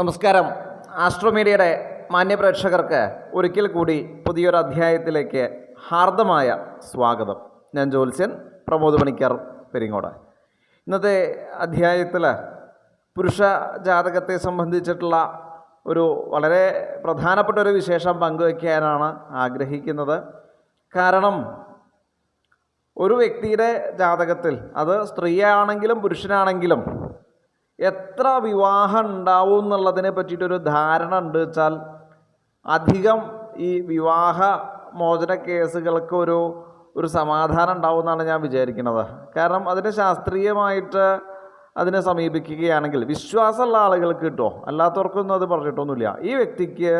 നമസ്കാരം. ആസ്ട്രോമീഡിയയുടെ മാന്യപ്രേക്ഷകർക്ക് ഒരിക്കൽ കൂടി പുതിയൊരു അധ്യായത്തിലേക്ക് ഹാർദമായ സ്വാഗതം. ഞാൻ ജ്യോത്സ്യൻ പ്രമോദ് പണിക്കർ പെരിങ്ങോട്. ഇന്നത്തെ അധ്യായത്തിൽ പുരുഷ ജാതകത്തെ സംബന്ധിച്ചിട്ടുള്ള ഒരു വളരെ പ്രധാനപ്പെട്ട ഒരു വിശേഷം പങ്കുവയ്ക്കാനാണ് ആഗ്രഹിക്കുന്നത്. കാരണം ഒരു വ്യക്തിയുടെ ജാതകത്തിൽ അത് സ്ത്രീയാണെങ്കിലും പുരുഷനാണെങ്കിലും എത്ര വിവാഹം ഉണ്ടാവും എന്നുള്ളതിനെ പറ്റിയിട്ടൊരു ധാരണ ഉണ്ട് വെച്ചാൽ അധികം ഈ വിവാഹ മോചന കേസുകൾക്ക് ഒരു ഒരു സമാധാനം ഉണ്ടാവും എന്നാണ് ഞാൻ വിചാരിക്കുന്നത്. കാരണം അതിന് ശാസ്ത്രീയമായിട്ട് അതിനെ സമീപിക്കുകയാണെങ്കിൽ വിശ്വാസമുള്ള ആളുകൾക്ക് കിട്ടുമോ അല്ലാത്തവർക്കൊന്നും അത് പറഞ്ഞിട്ടൊന്നുമില്ല. ഈ വ്യക്തിക്ക്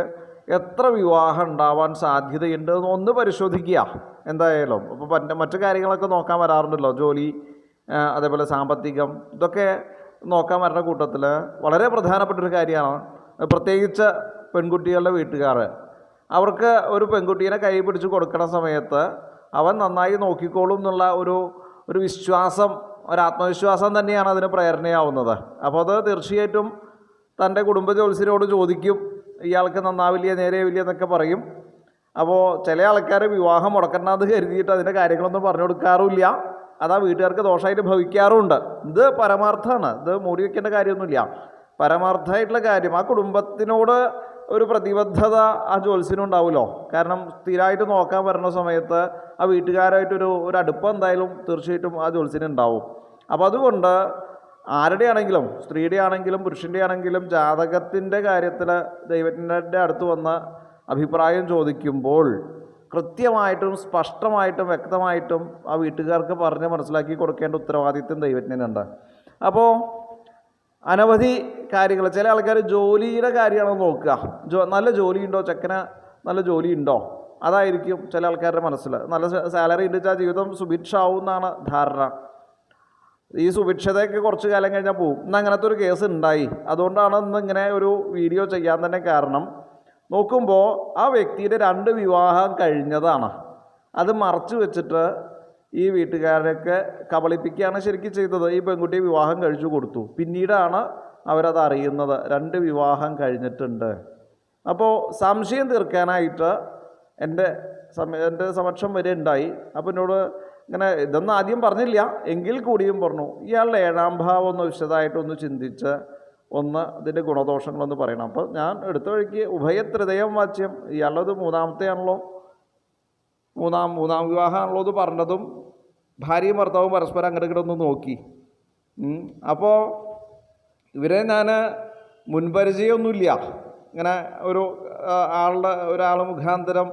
എത്ര വിവാഹം ഉണ്ടാവാൻ സാധ്യതയുണ്ട് എന്ന് ഒന്ന് പരിശോധിക്കുക. എന്തായാലും ഇപ്പോൾ മറ്റ് കാര്യങ്ങളൊക്കെ നോക്കാൻ വരാറുണ്ടല്ലോ. ജോലി അതേപോലെ സാമ്പത്തികം ഇതൊക്കെ നോക്കാൻ വരുന്ന കൂട്ടത്തിൽ വളരെ പ്രധാനപ്പെട്ട ഒരു കാര്യമാണ് പ്രത്യേകിച്ച് പെൺകുട്ടികളുടെ വീട്ടുകാർ അവർക്ക് ഒരു പെൺകുട്ടീനെ കൈ പിടിച്ച് കൊടുക്കണ സമയത്ത് അവൻ നന്നായി നോക്കിക്കോളും എന്നുള്ള ഒരു ഒരു വിശ്വാസം ഒരു ആത്മവിശ്വാസം തന്നെയാണ് അതിന് പ്രേരണയാവുന്നത്. അപ്പോൾ അത് തീർച്ചയായിട്ടും തന്റെ കുടുംബ ജ്യോത്സ്യരോട് ചോദിക്കും ഇയാൾക്ക് നന്നാവില്ല നേരെയാവില്ല എന്നൊക്കെ പറയും. അപ്പോൾ ചില ആൾക്കാർ വിവാഹം മുടക്കണ്ടെന്ന് കരുതിയിട്ട് അതിന്റെ കാര്യങ്ങളൊന്നും പറഞ്ഞു കൊടുക്കാറുമില്ല. അത് ആ വീട്ടുകാർക്ക് ദോഷമായിട്ട് ഭവിക്കാറുമുണ്ട്. ഇത് പരമാർത്ഥമാണ്. ഇത് മൂടി വയ്ക്കേണ്ട കാര്യമൊന്നുമില്ല. പരമാർത്ഥമായിട്ടുള്ള കാര്യം ആ കുടുംബത്തിനോട് ഒരു പ്രതിബദ്ധത ആ ജ്യോത്സ്യനും ഉണ്ടാവുമല്ലോ. കാരണം സ്ഥിരമായിട്ട് നോക്കാൻ വരുന്ന സമയത്ത് ആ വീട്ടുകാരായിട്ടൊരു ഒരു അടുപ്പം എന്തായാലും തീർച്ചയായിട്ടും ആ ജ്യോത്സ്യന് ഉണ്ടാവും. അപ്പോൾ അതുകൊണ്ട് ആരുടെ ആണെങ്കിലും സ്ത്രീയുടെ ആണെങ്കിലും പുരുഷന്റെ ആണെങ്കിലും ജാതകത്തിന്റെ കാര്യത്തിൽ ദൈവത്തിന്റെ അടുത്ത് വന്ന് അഭിപ്രായം ചോദിക്കുമ്പോൾ കൃത്യമായിട്ടും സ്പഷ്ടമായിട്ടും വ്യക്തമായിട്ടും ആ വീട്ടുകാർക്ക് പറഞ്ഞ് മനസ്സിലാക്കി കൊടുക്കേണ്ട ഉത്തരവാദിത്വം ദൈവത്തിനുണ്ട്. അപ്പോൾ അനവധി കാര്യങ്ങൾ. ചില ആൾക്കാർ ജോലിയുടെ കാര്യമാണോ നോക്കുക. ജോ നല്ല ജോലി ഉണ്ടോ ചെക്കന് നല്ല ജോലി ഉണ്ടോ അതായിരിക്കും ചില ആൾക്കാരുടെ മനസ്സിൽ. നല്ല സാലറി ഉണ്ട് വെച്ചാൽ ജീവിതം സുഭിക്ഷാവും എന്നാണ് ധാരണ. ഈ സുഭിക്ഷതയൊക്കെ കുറച്ച് കാലം കഴിഞ്ഞാൽ പോകും ഇന്ന് അങ്ങനത്തെ ഒരു കേസ് ഉണ്ടായി. അതുകൊണ്ടാണ് ഇന്ന് ഇങ്ങനെ ഒരു വീഡിയോ ചെയ്യാൻ തന്നെ കാരണം. നോക്കുമ്പോൾ ആ വ്യക്തിയുടെ രണ്ട് വിവാഹം കഴിഞ്ഞതാണ്. അത് മറച്ചു വെച്ചിട്ട് ഈ വീട്ടുകാരൊക്കെ കബളിപ്പിക്കുകയാണ് ശരിക്കും ചെയ്തത്. ഈ പെൺകുട്ടിയെ വിവാഹം കഴിച്ചു കൊടുത്തു. പിന്നീടാണ് അവരത് അറിയുന്നത്. രണ്ട് വിവാഹം കഴിഞ്ഞിട്ടുണ്ട്. അപ്പോൾ സംശയം തീർക്കാനായിട്ട് എന്റെ സമ എന്റെ സമക്ഷം വരെ ഉണ്ടായി. അപ്പോൾ എന്നോട് ഇങ്ങനെ ഇതൊന്നും ആദ്യം പറഞ്ഞില്ല. എങ്കിൽ കൂടിയും പറഞ്ഞു. ഇയാളുടെ ഏഴാം ഭാവം ഒന്ന് വിശദമായിട്ടൊന്ന് ചിന്തിച്ച് ഒന്ന് ഇതിന്റെ ഗുണദോഷങ്ങളെന്ന് പറയണം. അപ്പോൾ ഞാൻ എടുത്ത വഴിക്ക് ഉഭയത്രിതയം വാച്യം ഇയാളുള്ളത് മൂന്നാമത്തെ ആണല്ലോ മൂന്നാം മൂന്നാം വിവാഹമാണല്ലോ എന്ന് പറഞ്ഞതും ഭാര്യയും ഭർത്താവും പരസ്പരം അങ്ങോട്ട് ഒന്ന് നോക്കി. അപ്പോൾ ഇവരെ ഞാൻ മുൻപരിചയമൊന്നുമില്ല. ഇങ്ങനെ ഒരു ആളുടെ ഒരാൾ മുഖാന്തരം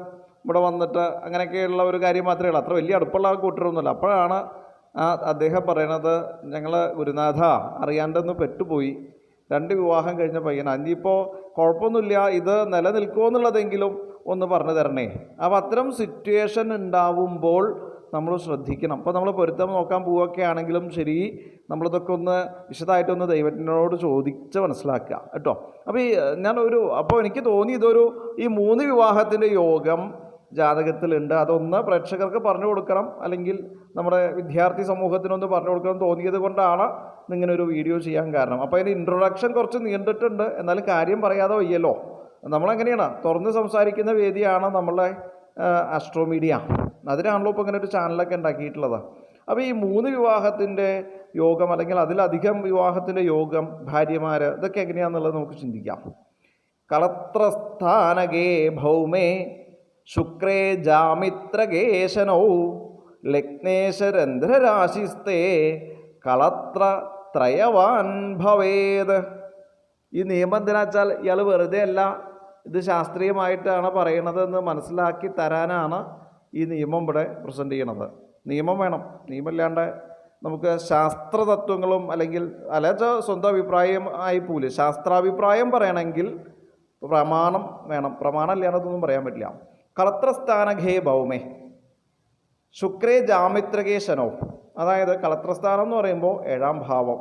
ഇവിടെ വന്നിട്ട് അങ്ങനെയൊക്കെയുള്ള ഒരു കാര്യം മാത്രമേ ഉള്ളൂ. അത്ര വലിയ അടുപ്പുള്ള കൂട്ടരൊന്നുമില്ല. അപ്പോഴാണ് അദ്ദേഹം പറയണത് ഞങ്ങൾ ഗുരുനാഥ അറിയാണ്ടെന്ന് പെട്ടുപോയി. രണ്ട് വിവാഹം കഴിഞ്ഞ പയ്യനാണ് ഇനിയിപ്പോൾ കുഴപ്പമൊന്നുമില്ല ഇത് നിലനിൽക്കുമോ എന്നുള്ളതെങ്കിലും ഒന്ന് പറഞ്ഞു തരണേ. അപ്പോൾ അത്തരം സിറ്റുവേഷൻ ഉണ്ടാവുമ്പോൾ നമ്മൾ ശ്രദ്ധിക്കണം. അപ്പോൾ നമ്മൾ പൊരുത്തം നോക്കാൻ പോവുകയൊക്കെ ആണെങ്കിലും ശരി നമ്മളിതൊക്കെ ഒന്ന് വിശദമായിട്ടൊന്ന് ദൈവത്തിനോട് ചോദിച്ച് മനസ്സിലാക്കുക. കേട്ടോ? അപ്പോൾ ഈ ഞാനൊരു അപ്പോൾ എനിക്ക് തോന്നി ഇതൊരു ഈ മൂന്ന് വിവാഹത്തിന്റെ യോഗം ജാതകത്തിലുണ്ട്. അതൊന്ന് പ്രേക്ഷകർക്ക് പറഞ്ഞു കൊടുക്കണം. അല്ലെങ്കിൽ നമ്മുടെ വിദ്യാർത്ഥി സമൂഹത്തിനൊന്ന് പറഞ്ഞു കൊടുക്കണം തോന്നിയത് കൊണ്ടാണ് ഇങ്ങനെ ഒരു വീഡിയോ ചെയ്യാൻ കാരണം. അപ്പോൾ അതിന്റെ ഇൻട്രൊഡക്ഷൻ കുറച്ച് നീണ്ടിട്ടുണ്ട്. എന്നാലും കാര്യം പറയാതെ വയ്യല്ലോ. നമ്മളെങ്ങനെയാണ്. തുറന്ന് സംസാരിക്കുന്ന വേദിയാണ് നമ്മളെ ആസ്ട്രോ മീഡിയ അതിനാണല്ലോ ഇപ്പോൾ ഇങ്ങനെ ഒരു ചാനലൊക്കെ ഉണ്ടാക്കിയിട്ടുള്ളത്. അപ്പോൾ ഈ മൂന്ന് വിവാഹത്തിന്റെ യോഗം അല്ലെങ്കിൽ അതിലധികം വിവാഹത്തിന്റെ യോഗം ഭാര്യമാർ ഇതൊക്കെ എങ്ങനെയാണെന്നുള്ളത് നമുക്ക് ചിന്തിക്കാം. കളത്രസ്ഥാനകേ ഭൗമേ ശുക്രേ ജാമിത്രകേശനൗ ലഗ്നേശരന്ധ്രരാശിസ്തേ കളത്ര ത്രയവാൻ ഭവേത്. ഈ നിയമം എന്തിനാ വെച്ചാൽ ഇയാൾ വെറുതെ അല്ല ഇത് ശാസ്ത്രീയമായിട്ടാണ് പറയണതെന്ന് മനസ്സിലാക്കി തരാനാണ് ഈ നിയമം ഇവിടെ പ്രസന്റ് ചെയ്യണത്. നിയമം വേണം. നിയമമില്ലാണ്ട് നമുക്ക് ശാസ്ത്രതത്വങ്ങളും അല്ലെങ്കിൽ അല്ലാച്ച സ്വന്തം അഭിപ്രായം ആയി പോലും ശാസ്ത്രാഭിപ്രായം പറയണമെങ്കിൽ പ്രമാണം വേണം. പ്രമാണം ഇല്ലാണ്ടതൊന്നും പറയാൻ പറ്റില്ല. കളത്രസ്ഥാനഘേ ഭൗമേ ശുക്രേ ജാമിത്രകേ ശനോ അതായത് കളത്രസ്ഥാനം എന്ന് പറയുമ്പോൾ ഏഴാം ഭാവം.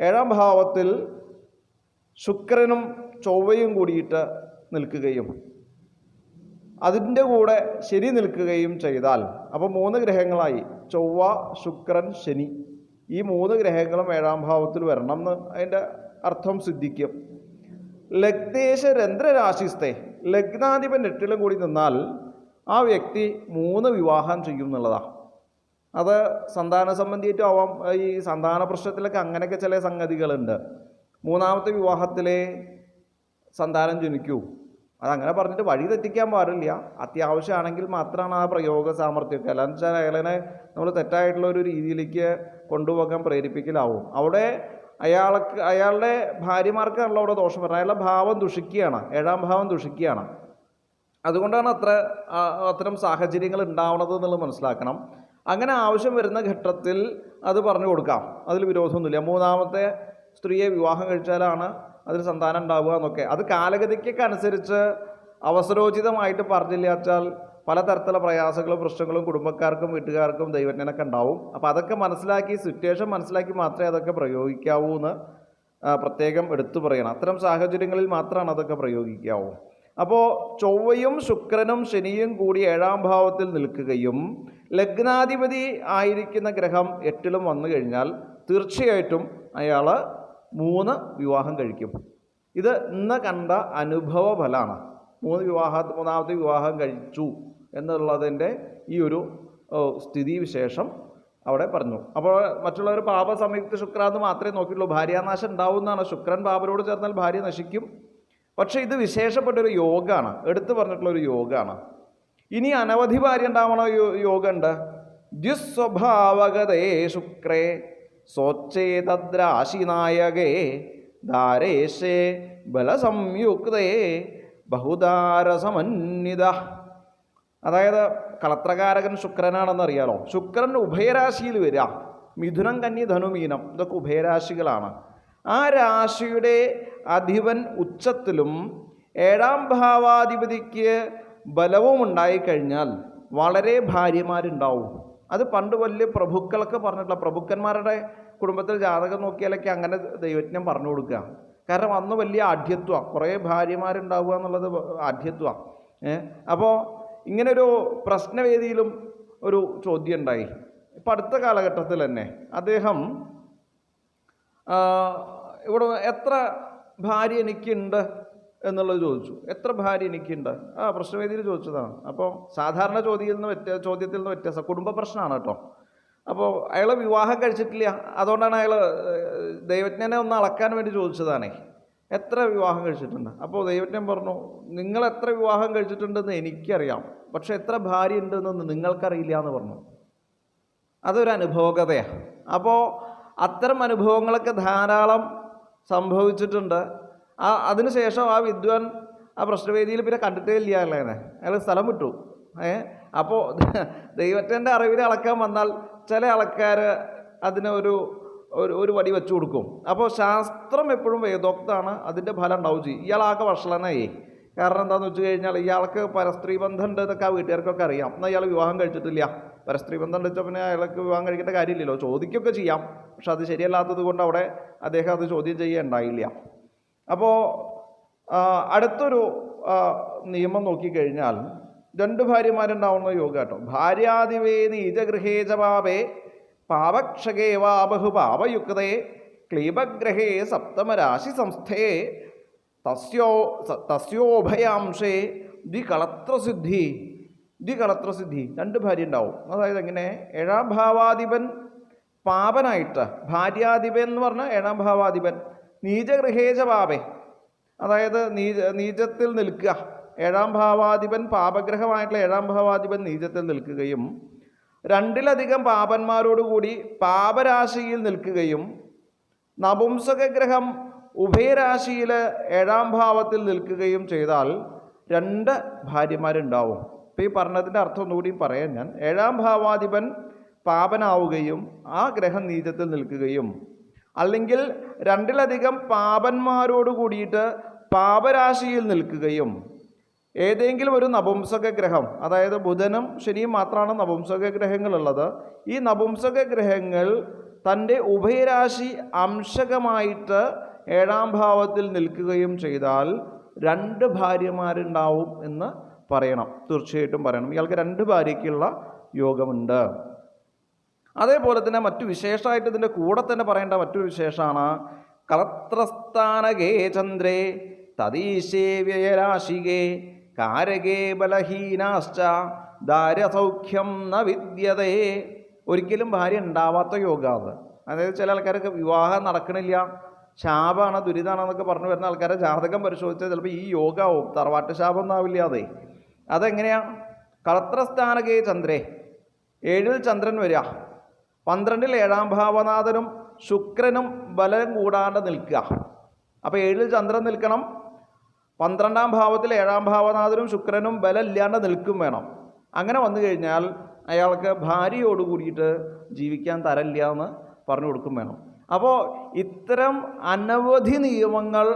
ഏഴാം ഭാവത്തിൽ ശുക്രനും ചൊവ്വയും കൂടിയിട്ട് നിൽക്കുകയും അതിന്റെ കൂടെ ശനി നിൽക്കുകയും ചെയ്താൽ അപ്പോൾ മൂന്ന് ഗ്രഹങ്ങളായി ചൊവ്വ ശുക്രൻ ശനി. ഈ മൂന്ന് ഗ്രഹങ്ങളും ഏഴാം ഭാവത്തിൽ വരണം എന്ന് അതിന്റെ അർത്ഥം സിദ്ധിക്കും. ലഗ്നേശ രന്ധ്രരാശിസ്തേ ലഗ്നാധിപൻ എട്ടിലും കൂടി നിന്നാൽ ആ വ്യക്തി മൂന്ന് വിവാഹം ചെയ്യും എന്നുള്ളതാണ് അത് സന്താന സംബന്ധിയായിട്ടും ആവാം ഈ സന്താന പ്രശ്നത്തിലൊക്കെ അങ്ങനെയൊക്കെ ചില സംഗതികളുണ്ട്. മൂന്നാമത്തെ വിവാഹത്തിലെ സന്താനം ജനിക്കൂ. അതങ്ങനെ പറഞ്ഞിട്ട് വഴി തെറ്റിക്കാൻ പാടില്ല. അത്യാവശ്യമാണെങ്കിൽ മാത്രമാണ് ആ പ്രയോഗ സാമർഥ്യമൊക്കെ. അല്ലാന്ന് വെച്ചാൽ അയാളെ നമ്മൾ തെറ്റായിട്ടുള്ള ഒരു രീതിയിലേക്ക് കൊണ്ടുപോകാൻ പ്രേരിപ്പിക്കലാവും. അവിടെ അയാൾക്ക് അയാളുടെ ഭാര്യമാർക്കാണല്ലോ അവിടെ ദോഷം പറഞ്ഞത് അയാളുടെ ഭാവം ദുഷിക്കുകയാണ്. ഏഴാം ഭാവം ദുഷിക്കുകയാണ്. അതുകൊണ്ടാണ് അത്ര അത്തരം സാഹചര്യങ്ങൾ ഉണ്ടാവണത് എന്നുള്ളത് മനസ്സിലാക്കണം. അങ്ങനെ ആവശ്യം വരുന്ന ഘട്ടത്തിൽ അത് പറഞ്ഞു കൊടുക്കാം. അതിൽ വിരോധമൊന്നുമില്ല. മൂന്നാമത്തെ സ്ത്രീയെ വിവാഹം കഴിച്ചാലാണ് അതിന് സന്താനം ഉണ്ടാവുക എന്നൊക്കെ. അത് കാലഗതിക്കൊക്കെ അനുസരിച്ച് അവസരോചിതമായിട്ട് പറഞ്ഞില്ല വെച്ചാൽ പലതരത്തിലുള്ള പ്രയാസങ്ങളും പ്രശ്നങ്ങളും കുടുംബക്കാർക്കും വീട്ടുകാർക്കും ദൈവജ്ഞനൊക്കെ ഉണ്ടാവും. അപ്പോൾ അതൊക്കെ മനസ്സിലാക്കി സിറ്റുവേഷൻ മനസ്സിലാക്കി മാത്രമേ അതൊക്കെ പ്രയോഗിക്കാവൂ എന്ന് പ്രത്യേകം എടുത്തു പറയണം. അത്തരം സാഹചര്യങ്ങളിൽ മാത്രമാണ് അതൊക്കെ പ്രയോഗിക്കാവൂ. അപ്പോൾ ചൊവ്വയും ശുക്രനും ശനിയും കൂടി ഏഴാം ഭാവത്തിൽ നിൽക്കുകയും ലഗ്നാധിപതി ആയിരിക്കുന്ന ഗ്രഹം എട്ടിലും വന്നു കഴിഞ്ഞാൽ തീർച്ചയായിട്ടും അയാൾ മൂന്ന് വിവാഹം കഴിക്കും. ഇത് ഇന്ന് കണ്ട അനുഭവ ഫലമാണ് മൂന്ന് വിവാഹ മൂന്നാമത്തെ വിവാഹം കഴിച്ചു. എന്നുള്ളതിന്റെ ഈ ഒരു സ്ഥിതി സ്ഥിതിവിശേഷം അവിടെ പറഞ്ഞു. അപ്പോൾ മറ്റുള്ളവർ പാപ സംയുക്ത ശുക്ര എന്ന് മാത്രമേ നോക്കിയിട്ടുള്ളൂ. ഭാര്യാനാശം ഉണ്ടാവുന്നതാണ് ശുക്രൻ പാപരോട് ചേർന്നാൽ ഭാര്യ നശിക്കും. പക്ഷേ ഇത് വിശേഷപ്പെട്ടൊരു യോഗമാണ് എടുത്തു പറഞ്ഞിട്ടുള്ള ഒരു യോഗമാണ് ഇനി അനവധി ഭാര്യ ഉണ്ടാവണ യോഗമുണ്ട് ദ്യുസ്വഭാവകതേ ശുക്രേ സ്വച്ഛേതദ്രാശിനായകേ ധാരേശേ ബലസംയുക്തേ ബഹുദാരസമന്വിത അതായത് കളത്രകാരകൻ ശുക്രനാണെന്ന് അറിയാലോ ശുക്രൻ ഉഭയരാശിയിൽ വരിക. മിഥുനം കന്നി ധനുമീനം ഇതൊക്കെ ഉഭയരാശികളാണ്. ആ രാശിയുടെ അധിപൻ ഉച്ചത്തിലും ഏഴാം ഭാവാധിപതിക്ക് ബലവും ഉണ്ടായിക്കഴിഞ്ഞാൽ വളരെ ഭാര്യമാരുണ്ടാവും. അത് പണ്ട് വലിയ പ്രഭുക്കളൊക്കെ പറഞ്ഞിട്ടുള്ള പ്രഭുക്കന്മാരുടെ കുടുംബത്തിൽ ജാതകം നോക്കിയാലൊക്കെ അങ്ങനെ ദൈവജ്ഞം പറഞ്ഞു കൊടുക്കുക. കാരണം അന്ന് വലിയ ആഢ്യത്വമാണ് കുറേ ഭാര്യമാരുണ്ടാവുക എന്നുള്ളത് ആഢ്യത്വമാണ് അപ്പോൾ ഇങ്ങനൊരു പ്രശ്നവേദിയിലും ഒരു ചോദ്യം ഉണ്ടായി ഇപ്പം അടുത്ത കാലഘട്ടത്തിൽ തന്നെ അദ്ദേഹം ഇവിടെ എത്ര ഭാര്യ എനിക്കുണ്ട് എന്നുള്ളത് ചോദിച്ചു. എത്ര ഭാര്യ എനിക്കുണ്ട്? ആ പ്രശ്നവേദിയിൽ ചോദിച്ചതാണ്. അപ്പോൾ സാധാരണ ചോദ്യത്തിൽ നിന്ന് വ്യത്യ ചോദ്യത്തിൽ നിന്ന് വ്യത്യാസം. കുടുംബ പ്രശ്നമാണ് കേട്ടോ. അപ്പോൾ അയാൾ വിവാഹം കഴിച്ചിട്ടില്ല. അതുകൊണ്ടാണ് അയാൾ ദൈവജ്ഞനെ ഒന്ന് അളക്കാൻ വേണ്ടി ചോദിച്ചതാണേ. എത്ര വിവാഹം കഴിച്ചിട്ടുണ്ട്? അപ്പോൾ ദൈവജ്ഞൻ പറഞ്ഞു നിങ്ങൾ എത്ര വിവാഹം കഴിച്ചിട്ടുണ്ടെന്ന് എനിക്കറിയാം. പക്ഷെ എത്ര ഭാര്യ ഉണ്ടെന്ന് നിങ്ങൾക്കറിയില്ല എന്ന് പറഞ്ഞു. അതൊരു അനുഭവകഥയാണ്. അപ്പോൾ അത്തരം അനുഭവങ്ങളൊക്കെ ധാരാളം സംഭവിച്ചിട്ടുണ്ട്. ആ അതിനുശേഷം ആ വിദ്വാൻ ആ പ്രശ്നവേദിയിൽ പിന്നെ കണ്ടിട്ടേ ഇല്ല അല്ലേ? അയാൾ സ്ഥലം വിട്ടു. ഏ? അപ്പോൾ ദൈവത്തിന്റെ അറിവിൽ അളക്കാൻ വന്നാൽ ചില ആൾക്കാർ അതിന് ഒരു ഒരു വടി വെച്ചു കൊടുക്കും. അപ്പോൾ ശാസ്ത്രം എപ്പോഴും വേദോക്താണ് അതിന്റെ ഫലം ഉണ്ടാവും ചെയ്യും. ഇയാളാകെ വഷളനായി. കാരണം എന്താണെന്ന് വെച്ച് കഴിഞ്ഞാൽ ഇയാൾക്ക് പരസ്ത്രീ ബന്ധം ഉണ്ട് ആ വീട്ടുകാർക്കൊക്കെ അറിയാം. എന്നാൽ ഇയാൾ വിവാഹം കഴിച്ചിട്ടില്ല. പരസ്ത്രീ ബന്ധം വെച്ചാൽ പിന്നെ അയാൾക്ക് വിവാഹം കഴിക്കേണ്ട കാര്യമില്ലല്ലോ. ചോദിക്കുകയൊക്കെ ചെയ്യാം. പക്ഷെ അത് ശരിയല്ലാത്തത് കൊണ്ട് അവിടെ അദ്ദേഹം അത് ചോദ്യം ചെയ്യുകയുണ്ടായില്ല അപ്പോൾ അടുത്തൊരു നിയമം നോക്കിക്കഴിഞ്ഞാൽ രണ്ട് ഭാര്യമാരുണ്ടാവുന്ന യോഗ കേട്ടോ. ഭാര്യാദിവേ നീജഗൃഹേജ പാപക്ഷകേ വാ ബഹു പാപയുക്തേ ക്ലീബഗ്രഹേ സപ്തമരാശി സംസ്ഥേ തസ്യോ തസ്യോഭയാംശേ ദ്വികളത്രസിദ്ധി ദ്വികളത്രസിദ്ധി രണ്ട് ഭാര്യ ഉണ്ടാവും അതായത് എങ്ങനെ? ഏഴാം ഭാവാധിപൻ പാപനായിട്ട് ഭാര്യാധിപൻ എന്ന് പറഞ്ഞാൽ ഏഴാം ഭാവാധിപൻ നീചഗൃഹേജ പാപേ. അതായത് നീച നീചത്തിൽ നിൽക്കുക. ഏഴാം ഭാവാധിപൻ പാപഗ്രഹമായിട്ടുള്ള ഏഴാം ഭാവാധിപൻ നീചത്തിൽ നിൽക്കുകയും രണ്ടിലധികം പാപന്മാരോടുകൂടി പാപരാശിയിൽ നിൽക്കുകയും നപുംസകഗ്രഹം ഉഭയരാശിയിൽ ഏഴാം ഭാവത്തിൽ നിൽക്കുകയും ചെയ്താൽ രണ്ട് ഭാര്യമാരുണ്ടാവും. ഇപ്പോൾ ഈ പറഞ്ഞതിന്റെ അർത്ഥം ഒന്നുകൂടി പറയാൻ ഞാൻ. ഏഴാം ഭാവാധിപൻ പാപനാവുകയും ആ ഗ്രഹം നീചത്തിൽ നിൽക്കുകയും അല്ലെങ്കിൽ രണ്ടിലധികം പാപന്മാരോട് കൂടിയിട്ട് പാപരാശിയിൽ നിൽക്കുകയും ഏതെങ്കിലും ഒരു നപുംസക ഗ്രഹം അതായത് ബുധനും ശനിയും മാത്രമാണ് നപുംസക ഗ്രഹങ്ങളുള്ളത്. ഈ നപുംസക ഗ്രഹങ്ങൾ തന്റെ ഉഭയരാശി അംശകമായിട്ട് ഏഴാം ഭാവത്തിൽ നിൽക്കുകയും ചെയ്താൽ രണ്ട് ഭാര്യമാരുണ്ടാവും എന്ന് പറയണം. തീർച്ചയായിട്ടും പറയണം. ഇയാൾക്ക് രണ്ട് ഭാര്യയ്ക്കുള്ള യോഗമുണ്ട്. അതേപോലെ തന്നെ മറ്റു വിശേഷമായിട്ട് ഇതിന്റെ കൂടെ തന്നെ പറയേണ്ട മറ്റൊരു വിശേഷമാണ്. കളത്രസ്ഥാനകേ ചന്ദ്രേ തദീശേ വ്യയരാശികേ കാരകേ ബലഹീനാശ്ച ദാരസൗഖ്യം ന വിദ്യതേ. ഒരിക്കലും ഭാര്യ ഉണ്ടാവാത്ത യോഗ അത് അതായത് ചില ആൾക്കാരൊക്കെ വിവാഹം നടക്കണില്ല ശാപമാണ് ദുരിതമാണെന്നൊക്കെ പറഞ്ഞു വരുന്ന ആൾക്കാരെ ജാതകം പരിശോധിച്ചാൽ ചിലപ്പോൾ ഈ യോഗാവും തറവാട്ട് ശാപം ഒന്നാവില്ല അതെ. അതെങ്ങനെയാ? കളത്രസ്ഥാനകേ ചന്ദ്രേ ഏഴിൽ ചന്ദ്രൻ വരിക പന്ത്രണ്ടിൽ ഏഴാം ഭാവനാഥനും ശുക്രനും ബലം കൂടാണ്ട് നിൽക്കുക. അപ്പോൾ ഏഴിൽ ചന്ദ്രൻ നിൽക്കണം പന്ത്രണ്ടാം ഭാവത്തിൽ ഏഴാം ഭാവനാഥനും ശുക്രനും ബലമില്ലാണ്ട് നിൽക്കും വേണം. അങ്ങനെ വന്നു കഴിഞ്ഞാൽ അയാൾക്ക് ഭാര്യയോട് കൂടിയിട്ട് ജീവിക്കാൻ തരല്ല എന്ന് പറഞ്ഞു കൊടുക്കും വേണം. അപ്പോൾ ഇത്തരം അനവധി നിയമങ്ങൾ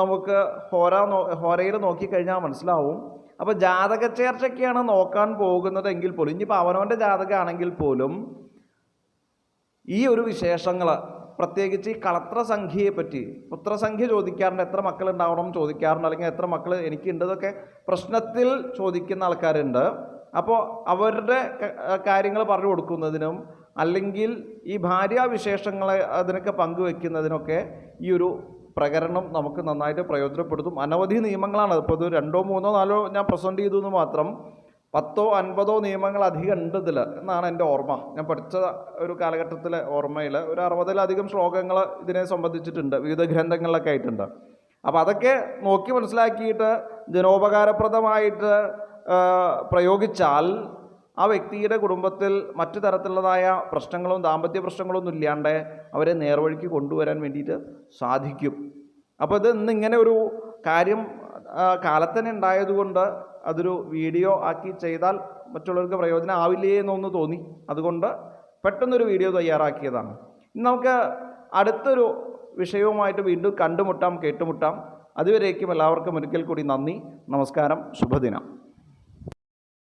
നമുക്ക് ഹോര നോ ഹോരയിൽ നോക്കിക്കഴിഞ്ഞാൽ മനസ്സിലാവും. അപ്പോൾ ജാതക ചേർച്ചയ്ക്കാണ് നോക്കാൻ പോകുന്നതെങ്കിൽ പോലും ഇനിയിപ്പോൾ അവനവന്റെ ജാതകമാണെങ്കിൽ പോലും ഈ ഒരു വിശേഷങ്ങൾ പ്രത്യേകിച്ച് ഈ കളത്ര സംഖ്യയെ പറ്റി പുത്രസംഖ്യ ചോദിക്കാറുണ്ട്. എത്ര മക്കൾ ഉണ്ടാവണം ചോദിക്കാറുണ്ട്. അല്ലെങ്കിൽ എത്ര മക്കൾ എനിക്ക് ഉണ്ടതൊക്കെ പ്രശ്നത്തിൽ ചോദിക്കുന്ന ആൾക്കാരുണ്ട്. അപ്പോൾ അവരുടെ കാര്യങ്ങൾ പറഞ്ഞു കൊടുക്കുന്നതിനും അല്ലെങ്കിൽ ഈ ഭാര്യാവിശേഷങ്ങളെ അതിനൊക്കെ പങ്കുവെക്കുന്നതിനൊക്കെ ഈ ഒരു പ്രകരണം നമുക്ക് നന്നായിട്ട് പ്രയോജനപ്പെടുത്തും. അനവധി നിയമങ്ങളാണ്. ഇപ്പോൾ ഇത് രണ്ടോ മൂന്നോ നാലോ ഞാൻ പ്രസന്റ് ചെയ്തു എന്ന് മാത്രം പത്തോ അൻപതോ നിയമങ്ങൾ അധികം ഉണ്ട് എന്നാണ് എന്റെ ഓർമ്മ. ഞാൻ പഠിച്ച ഒരു കാലഘട്ടത്തിലെ ഓർമ്മയിൽ ഒരു അറുപതിലധികം ശ്ലോകങ്ങൾ ഇതിനെ സംബന്ധിച്ചിട്ടുണ്ട് വിവിധ ഗ്രന്ഥങ്ങളിലൊക്കെ ആയിട്ടുണ്ട്. അപ്പോൾ അതൊക്കെ നോക്കി മനസ്സിലാക്കിയിട്ട് ജനോപകാരപ്രദമായിട്ട് പ്രയോഗിച്ചാൽ ആ വ്യക്തിയുടെ കുടുംബത്തിൽ മറ്റു തരത്തിലുള്ളതായ പ്രശ്നങ്ങളും ദാമ്പത്യ പ്രശ്നങ്ങളൊന്നും ഇല്ലാണ്ട് അവരെ നേർവഴിക്ക് കൊണ്ടുവരാൻ വേണ്ടിയിട്ട് സാധിക്കും. അപ്പോൾ ഇത് ഇന്ന് ഇങ്ങനെ ഒരു കാര്യം കാലത്തന്നെ ഉണ്ടായതുകൊണ്ട് അതൊരു വീഡിയോ ആക്കി ചെയ്താൽ മറ്റുള്ളവർക്ക് പ്രയോജനം ആവില്ലേ എന്നൊന്ന് തോന്നി. അതുകൊണ്ട് പെട്ടെന്നൊരു വീഡിയോ തയ്യാറാക്കിയതാണ്. ഇന്ന് നമുക്ക് അടുത്തൊരു വിഷയവുമായിട്ട് വീണ്ടും കണ്ടുമുട്ടാം കേട്ടുമുട്ടാം. അതുവരേക്കും എല്ലാവർക്കും ഒരിക്കൽ കൂടി നന്ദി നമസ്കാരം ശുഭദിനം.